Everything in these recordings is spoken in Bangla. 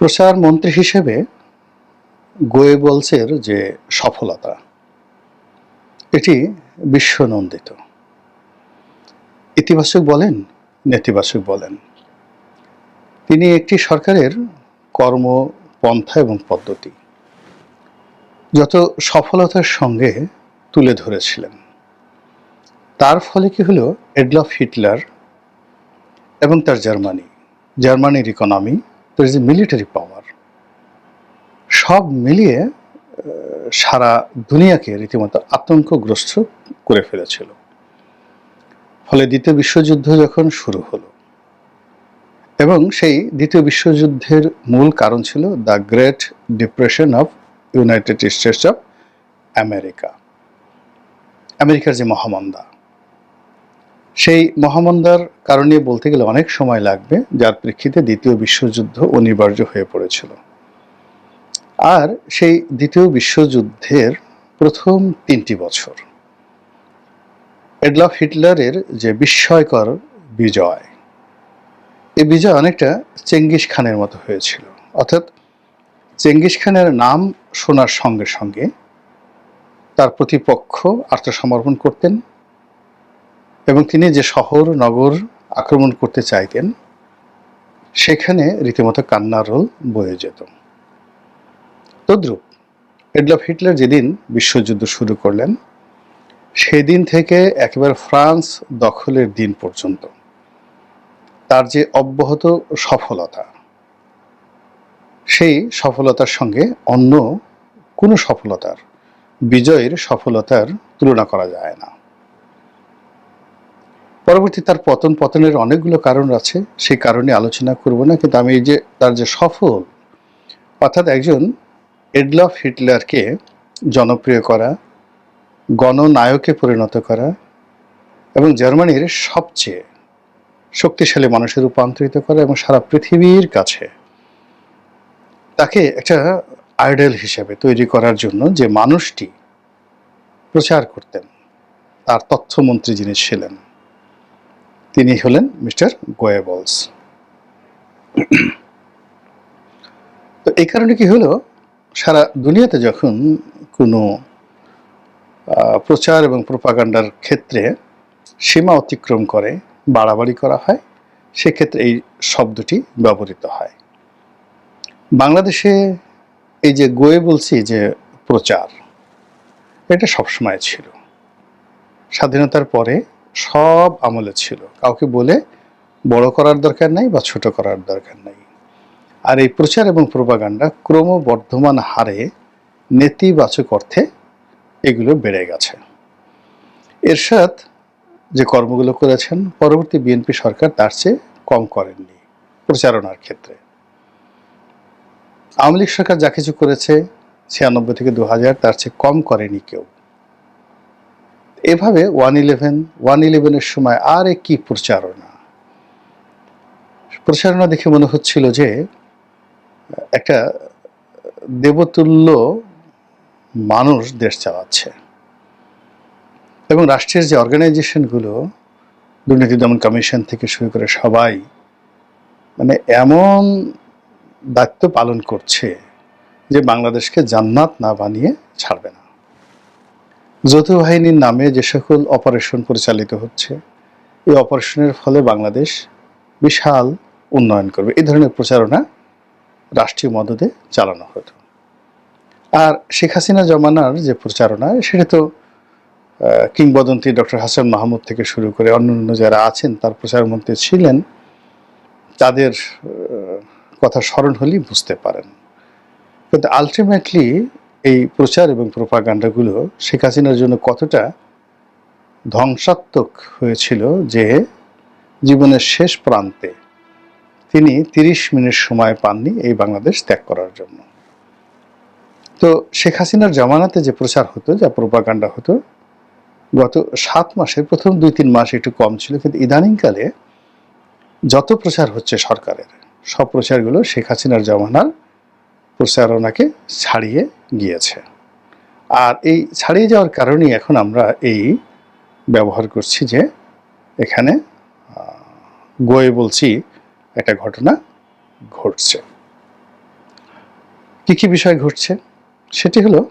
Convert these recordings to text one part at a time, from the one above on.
প্রচার মন্ত্রী হিসেবে গোয়েবলসের যে সফলতা, এটি বিশ্বনন্দিত। ইতিবাচক বলেন, নেতিবাচক বলেন। তিনি একটি সরকারের কর্মপন্থা এবং পদ্ধতি, যত সফলতার সঙ্গে তুলে ধরেছিলেন। তার ফলে কি হলো? এডলফ হিটলার এবং তার জার্মানি, জার্মানির ইকোনমি তার যে মিলিটারি পাওয়ার সব মিলিয়ে সারা দুনিয়াকে রীতিমতো আতঙ্কগ্রস্ত করে ফেলেছিল। ফলে দ্বিতীয় বিশ্বযুদ্ধ যখন শুরু হলো, এবং সেই দ্বিতীয় বিশ্বযুদ্ধের মূল কারণ ছিল the great depression of united states of America আমেরিকার যে মহামন্দা। সেই মহামন্দার কারণে বলতে গেলে অনেক সময় লাগবে, যার প্রেক্ষিতে দ্বিতীয় বিশ্বযুদ্ধ অনিবার্য হয়ে পড়েছিল। আর সেই দ্বিতীয় বিশ্বযুদ্ধের প্রথম তিনটি বছর। এডলফ হিটলারের যে বিস্ময়কর বিজয় এই বিজয় অনেকটা চেঙ্গিস খানের মতো হয়েছিল। অর্থাৎ চেঙ্গিস খানের নাম শোনার সঙ্গে সঙ্গে তার প্রতিপক্ষ আত্মসমর্পণ করতেন এবং তিনি যে শহর, নগর আক্রমণ করতে চাইতেন, সেখানে রীতিমতো কান্নার রোল বয়ে যেত। তদ্রূপ এডলফ হিটলার যেদিন বিশ্বযুদ্ধ শুরু করলেন, সেদিন থেকে একেবারে ফ্রান্স দখলের দিন পর্যন্ত। তার যে অব্যাহত সফলতা, সেই সফলতার সঙ্গে অন্য কোনো সফলতার, বিজয়ের সফলতার তুলনা করা যায় না। পরবর্তী তার পতন, পতনের অনেকগুলো কারণ আছে, সেই কারণে আলোচনা করব না, কিন্তু আমি এই যে তার যে সফল, অর্থাৎ একজন এডলফ হিটলারকে জনপ্রিয় করা, গণনায়কে পরিণত করা এবং জার্মানির সবচেয়ে শক্তিশালী মানুষে রূপান্তরিত করা এবং সারা পৃথিবীর কাছে তাকে একটা আইডল হিসেবে তৈরি করার জন্য যে মানুষটি প্রচার করতেন, তার তথ্যমন্ত্রী যিনি ছিলেন। তিনি হলেন মিস্টার গোয়েবলস। তো এই কারণে কি হলো? সারা দুনিয়াতে যখন কোনো প্রচার এবং প্রপাগান্ডার ক্ষেত্রে সীমা অতিক্রম করে, বাড়াবাড়ি করা হয়, সেক্ষেত্রে এই শব্দটি ব্যবহৃত হয়। বাংলাদেশে এই যে গোয়ে বলছি যে প্রচার, এটা সবসময় ছিল। স্বাধীনতার পরে সব আমলে ছিল। কাউকে বলে বড় করার দরকার নাই বা ছোট করার দরকার নাই। আর এই প্রচার এবং প্রপাগান্ডা ক্রমবর্ধমান হারে নেতিবাচক অর্থে এগুলো বেড়ে গেছে। এরশাদ যে কর্মগুলো করেছেন, পরবর্তী বিএনপি সরকার তার চেয়ে কম করেননি প্রচারণার ক্ষেত্রে। আওয়ামী লীগ সরকার যা কিছু করেছে, ছিয়ানব্বই থেকে দু হাজার, তার চেয়ে কম করেনি কেউ। এভাবে ওয়ান ইলেভেন, ওয়ান ইলেভেনের সময় আর কি প্রচারণা। প্রচারণা দেখে মনে হচ্ছিল যে, একটা দেবতুল্য মানুষ দেশ চালাচ্ছে। এবং রাষ্ট্রের যে অর্গানাইজেশনগুলো, দুর্নীতি দমন কমিশন থেকে শুরু করে সবাই মানে এমন দায়িত্ব পালন করছে যে বাংলাদেশকে জান্নাত না বানিয়ে ছাড়বে না। যৌথ বাহিনীর নামে যে সকল অপারেশন পরিচালিত হচ্ছে, এই অপারেশনের ফলে বাংলাদেশ বিশাল উন্নয়ন করবে। এই ধরনের প্রচারণা রাষ্ট্রীয় মদদে চালানো হতো। আর শেখ হাসিনা জমানার যে প্রচারণা, সেটা তো কিংবদন্তি ডক্টর হাসান মাহমুদ থেকে শুরু করে অন্যান্য যারা আছেন, তার প্রচারমন্ত্রী ছিলেন, তাদের কথা স্মরণ হলেই বুঝতে পারেন। কিন্তু আলটিমেটলি এই প্রচার এবং প্রোপাগান্ডাগুলো শেখ হাসিনার জন্য কতটা ধ্বংসাত্মক হয়েছিল যে জীবনের শেষ প্রান্তে তিনি তিরিশ মিনিট সময় পাননি এই বাংলাদেশ ত্যাগ করার জন্য। তো শেখ হাসিনার জামানাতে যে প্রচার হতো, যা প্রোপাগান্ডা হতো, গত সাত মাসে, প্রথম দুই তিন মাস একটু কম ছিল, কিন্তু ইদানিংকালে যত প্রচার হচ্ছে সরকারের, সব প্রচারগুলো শেখ হাসিনার জামানার প্রচারণাকে ছাড়িয়ে গিয়েছে। আর এই ছাড়িয়ে যাওয়ার কারণেই এখন আমরা এই ব্যবহার করছি যে এখানে গোয়ে বলছি একটা ঘটনা ঘটছে। কি কি বিষয় ঘটছে? সেটি হলো,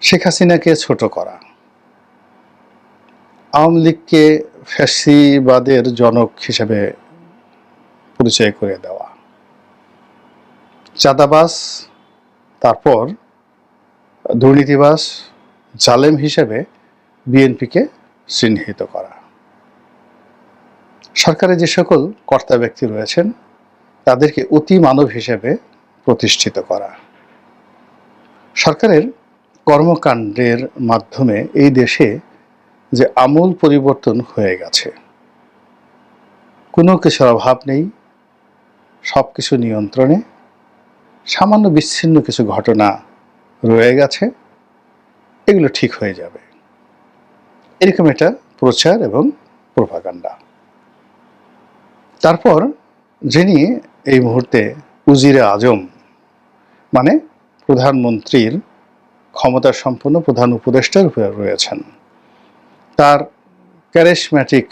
শেখ হাসিনাকে ছোট করা। আওয়ামী লীগকে ফ্যাসিবাদের জনক হিসেবে পরিচয় করে দেওয়া। চাঁদাবাস তারপর দুর্নীতিবাস জালেম হিসেবে বিএনপিকে চিহ্নিত করা। সরকারে যে সকল কর্তা ব্যক্তি রয়েছেন, তাদেরকে অতি মানব হিসেবে প্রতিষ্ঠিত করা। সরকারের কর্মকাণ্ডের মাধ্যমে এই দেশে যে আমূল পরিবর্তন হয়ে গেছে, কোনো কিছুর অভাব নেই সব কিছু নিয়ন্ত্রণে সামান্য বিচ্ছিন্ন কিছু ঘটনা রয়ে গেছে, এগুলো ঠিক হয়ে যাবে। এরকম একটা প্রচার এবং প্রভাকাণ্ডা। তারপর যিনি এই মুহূর্তে উজিরে আজম মানে প্রধানমন্ত্রীর ক্ষমতা সম্পন্ন প্রধান উপদেষ্টার উপরে রয়েছেন, তার ক্যারিসম্যাটিক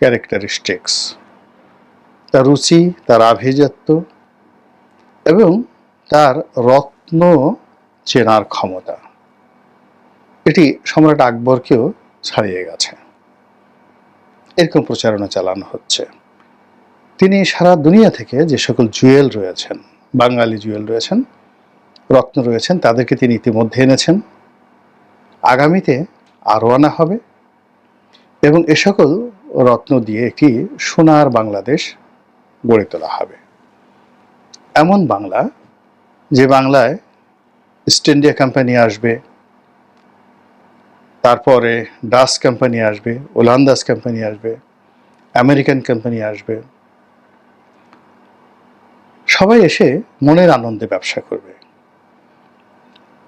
ক্যারেক্টারিস্টিক্স তার রুচি, তার আভিজাত্য এবং তার রত্ন চেনার ক্ষমতা। এটি সম্রাট আকবরকেও ছাড়িয়ে গেছে। এরকম প্রচারণা চালানো হচ্ছে। তিনি সারা দুনিয়া থেকে যে সকল জুয়েল রয়েছেন, বাঙালি জুয়েল রয়েছেন, রত্ন রয়েছেন, তাদেরকে তিনি ইতিমধ্যে এনেছেন। আগামীতে আরও আনা হবে এবং এ সকল রত্ন দিয়ে একটি সোনার বাংলাদেশ গড়ে তোলা হবে। এমন বাংলা যে বাংলায় ইস্ট ইন্ডিয়া কোম্পানি আসবে, তারপরে ডাস কোম্পানি আসবে ওলান্দাস কোম্পানি আসবে আমেরিকান কোম্পানি আসবে, সবাই এসে মনের আনন্দে ব্যবসা করবে।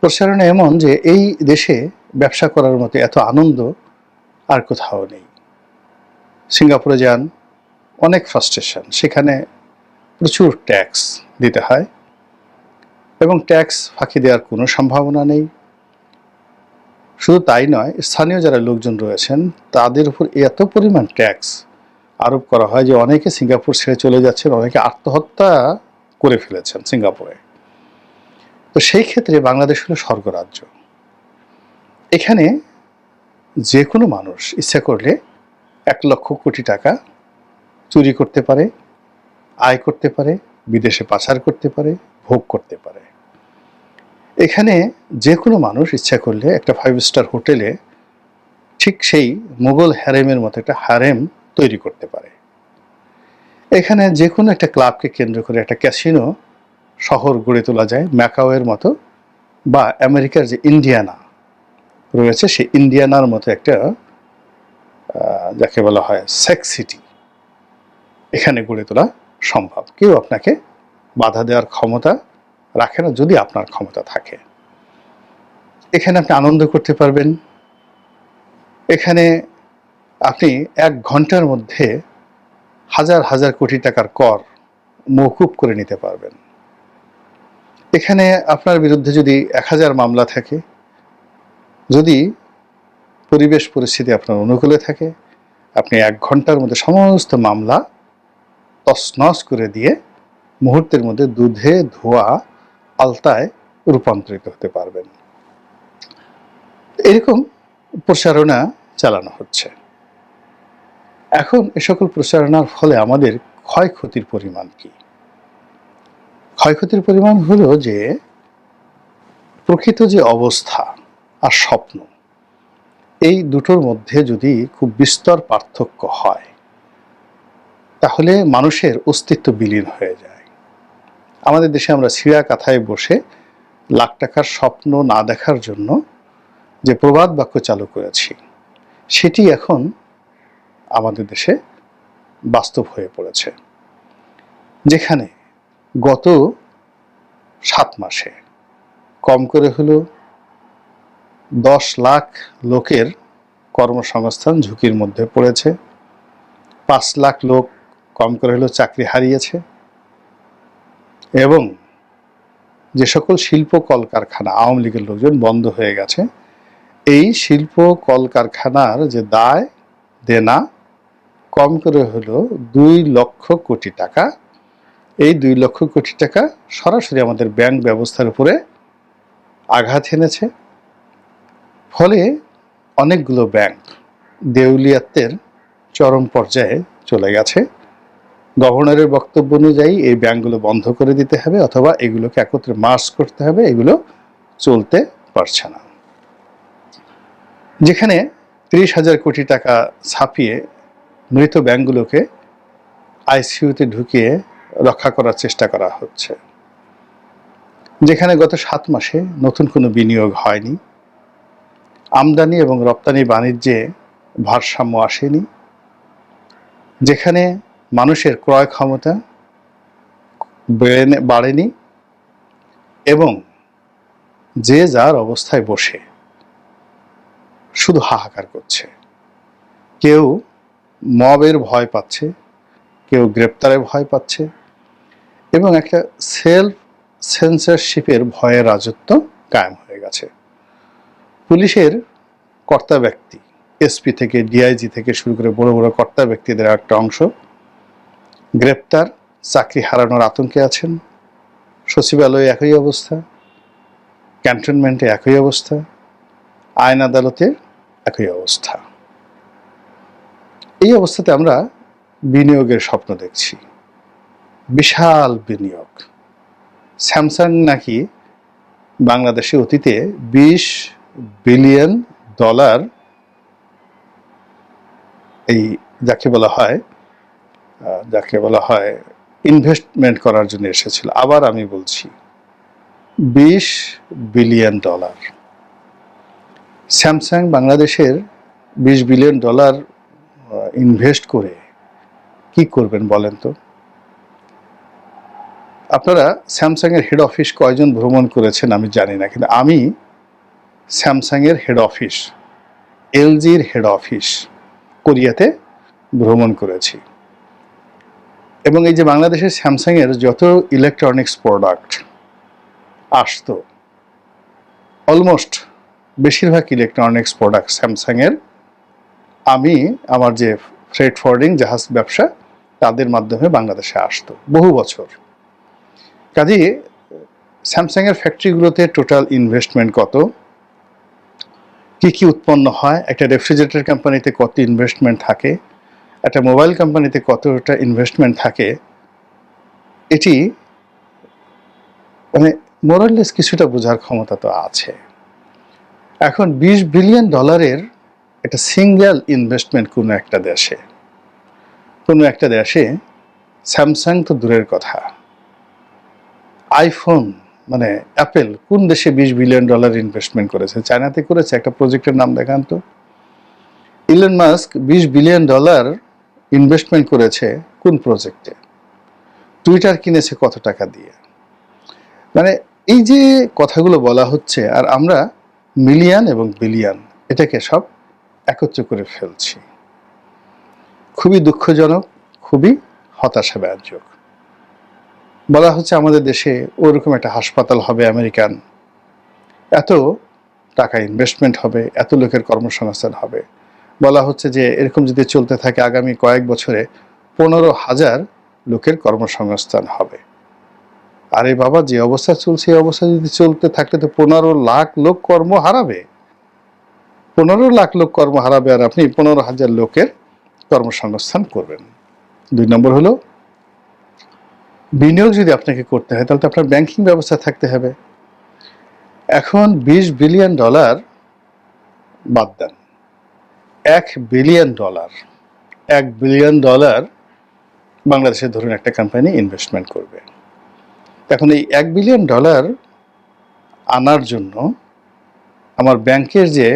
প্রসারণা এমন যে এই দেশে ব্যবসা করার মতো এত আনন্দ আর কোথাও নেই। সিঙ্গাপুরে যান, অনেক ফ্রাস্ট্রেশন সেখানে প্রচুর ট্যাক্স দিতে হয়। এবং ট্যাক্স ফাঁকি দেওয়ার কোনো সম্ভাবনা নেই। শুধু তাই নয়, স্থানীয় যারা লোকজন রয়েছেন, তাদের উপর এত পরিমাণ ট্যাক্স আরোপ করা হয় যে অনেকে সিঙ্গাপুর ছেড়ে চলে যাচ্ছেন, অনেকে আত্মহত্যা করে ফেলেছেন সিঙ্গাপুরে। তো সেই ক্ষেত্রে বাংলাদেশ হলো স্বর্গরাজ্য। এখানে যে কোনো মানুষ ইচ্ছা করলে এক লক্ষ কোটি টাকা চুরি করতে পারে, আয় করতে পারে, বিদেশে পাচার করতে পারে, ভোগ করতে পারে। এখানে যে কোনো মানুষ ইচ্ছা করলে একটা ফাইভ স্টার হোটেলে ঠিক সেই মুঘল হ্যারেমের মতো একটা হ্যারেম তৈরি করতে পারে। এখানে যে কোনো একটা ক্লাবকে কেন্দ্র করে একটা ক্যাসিনো শহর গড়ে তোলা যায়, ম্যাকাওয়ের মতো বা আমেরিকার যে ইন্ডিয়ানা রয়েছে সেই ইন্ডিয়ানার মতো একটা যাকে বলা হয় সেক্স সিটি এখানে গড়ে তোলা সম্ভব। কেউ আপনাকে বাধা দেওয়ার ক্ষমতা রাখে না যদি আপনার ক্ষমতা থাকে। এখানে আপনি আনন্দ করতে পারবেন। এখানে আপনি এক ঘণ্টার মধ্যে হাজার হাজার কোটি টাকার কর মৌকুব করে নিতে পারবেন। এখানে আপনার বিরুদ্ধে যদি এক হাজার মামলা থাকে, যদি পরিবেশ পরিস্থিতি আপনার অনুকূলে থাকে, আপনি এক ঘণ্টার মধ্যে সমস্ত মামলা তসনস করে দিয়ে মুহূর্তের মধ্যে দুধে, ধোয়া আলতায় রূপান্তরিত হতে পারবেন। এরকম প্রসারণা চালানো হচ্ছে। এখন এ সকল প্রচারণার ফলে আমাদের ক্ষয়ক্ষতির পরিমাণ কি? ক্ষয়ক্ষতির পরিমাণ হলো যে, প্রকৃত যে অবস্থা আর স্বপ্ন, এই দুটোর মধ্যে যদি খুব বিস্তর পার্থক্য হয়, তাহলে মানুষের অস্তিত্ব বিলীন হয়ে যায়। আমাদের দেশে আমরা ছিঁড়া কাথায় বসে লাখ টাকার স্বপ্ন না দেখার জন্য যে প্রবাদ বাক্য চালু করেছি, সেটি এখন আমাদের দেশে বাস্তব হয়ে পড়েছে। যেখানে গত সাত মাসে কম করে হলো দশ লাখ লোকের কর্মসংস্থান ঝুঁকির মধ্যে পড়েছে, পাঁচ লাখ লোক কম করে হলেও চাকরি হারিয়েছে এবং যে সকল শিল্প কলকারখানা আওয়ামী লীগের লোকজন বন্ধ হয়ে গেছে, এই শিল্প কলকারখানার যে দায়, দেনা, কম করে হলো দুই লক্ষ কোটি টাকা। এই দুই লক্ষ কোটি টাকা সরাসরি আমাদের ব্যাংক ব্যবস্থার উপরে আঘাত এনেছে। ফলে অনেকগুলো ব্যাংক দেউলিয়াত্বের চরম পর্যায়ে চলে গেছে। গভর্নরের বক্তব্য অনুযায়ী এই ব্যাংকগুলো বন্ধ করে দিতে হবে অথবা এগুলোকে একত্রে মার্চ করতে হবে, এগুলো চলতে পারছে না। যেখানে তিরিশ হাজার কোটি টাকা ছাপিয়ে মৃত ব্যাংকগুলোকে আইসিইউতে ঢুকিয়ে রক্ষা করার চেষ্টা করা হচ্ছে। যেখানে গত সাত মাসে নতুন কোনো বিনিয়োগ হয়নি। আমদানি এবং রপ্তানি বাণিজ্যে ভারসাম্য আসেনি। যেখানে মানুষের ক্রয় ক্ষমতা বেড়ে- বাড়েনি এবং যে যার অবস্থায় বসে শুধু হাহাকার করছে। কেউ মবের ভয় পাচ্ছে, কেউ গ্রেপ্তারের ভয় পাচ্ছে এবং একটা সেলফ সেন্সারশিপের ভয়ে রাজত্ব কায়েম হয়ে গেছে। পুলিশের কর্তা ব্যক্তি এসপি থেকে ডিআইজি থেকে শুরু করে বড় বড় কর্তা ব্যক্তিদের একটা অংশ গ্রেপ্তার, চাকরি হারানোর আতঙ্কে আছেন। সচিবালয়ে একই অবস্থা, ক্যান্টনমেন্টে একই অবস্থা, আইন আদালতে একই অবস্থা। এই অবস্থাতে আমরা বিনিয়োগের স্বপ্ন দেখছি। বিশাল বিনিয়োগ। স্যামসাং নাকি বাংলাদেশে অতীতে বিশ বিলিয়ন ডলার, এই যাকে বলা হয় যাকে বলা হয় ইনভেস্টমেন্ট করার জন্য এসেছিল। আবার আমি বলছি, বিশ বিলিয়ন ডলার স্যামসাং বাংলাদেশের বিশ বিলিয়ন ডলার ইনভেস্ট করে কি করবেন বলেন তো? আপনারা স্যামসাং এর হেড অফিস কয়জন ভ্রমণ করেছেন আমি জানি না, কিন্তু আমি স্যামসাং এর হেড অফিস এলজির হেড অফিস কোরিয়াতে ভ্রমণ করেছি। এবং এই যে বাংলাদেশের স্যামসাং এর যত ইলেকট্রনিক্স প্রোডাক্ট আসতো অলমোস্ট বেশিরভাগ ইলেকট্রনিক্স প্রোডাক্ট স্যামসাং এর আমি আমার যে ফ্রেড ফরওয়ার্ডিং জাহাজ ব্যবসা, তাদের মাধ্যমে বাংলাদেশে আসতো, বহু বছর। কাজে স্যামসাং এর ফ্যাক্টরিগুলোতে টোটাল ইনভেস্টমেন্ট কত? কি কি উৎপন্ন হয়? একটা রেফ্রিজারেটর কোম্পানিতে কত ইনভেস্টমেন্ট থাকে? একটা মোবাইল কোম্পানিতে কতটা ইনভেস্টমেন্ট থাকে, এটি মানে মোরাললেস কিছুটা বোঝার ক্ষমতা তো আছে। এখন বিশ বিলিয়ন ডলারের একটা সিঙ্গেল ইনভেস্টমেন্ট কোনো একটা দেশে, কোনো একটা দেশে স্যামসাং তো দূরের কথা। আইফোন মানে অ্যাপেল কোন দেশে বিশ বিলিয়ন ডলার ইনভেস্টমেন্ট করেছে? চায়নাতে করেছে, একটা প্রজেক্টের নাম দেখান তো। ইলন মাস্ক বিশ বিলিয়ন ডলার ইনভেস্টমেন্ট করেছে কোন প্রজেক্টে টুইটার কিনেছে কত টাকা দিয়ে? মানে এই যে কথাগুলো বলা হচ্ছে, আর আমরা মিলিয়ন এবং বিলিয়ন এটাকে সব একত্র করে ফেলছি। খুবই দুঃখজনক, খুবই হতাশা ব্যঞ্জক বলা হচ্ছে আমাদের দেশে ওরকম একটা হাসপাতাল হবে আমেরিকান। এত টাকা ইনভেস্টমেন্ট হবে, এত লোকের কর্মসংস্থান হবে। বলা হচ্ছে যে এরকম যদি চলতে থাকে আগামী কয়েক বছরে পনেরো হাজার লোকের কর্মসংস্থান হবে। আরে বাবা, যে অবস্থা চলছে এই অবস্থা যদি চলতে থাকলে তো পনেরো লাখ লোক কর্ম হারাবে। পনেরো লাখ লোক কর্ম হারাবে আর আপনি পনেরো হাজার লোকের কর্মসংস্থান করবেন। দুই নম্বর হলো, বিনিয়োগ যদি আপনাকে করতে হয়, তাহলে তো আপনার ব্যাংকিং ব্যবস্থা থাকতে হবে। এখন বিশ বিলিয়ন ডলার বাদ দেন। এক বিলিয়ন ডলার এক বিলিয়ন ডলার বাংলাদেশের ধরুন একটা কোম্পানি ইনভেস্টমেন্ট করবে। এখন এই এক বিলিয়ন ডলার আনার জন্য আমার ব্যাংকের যে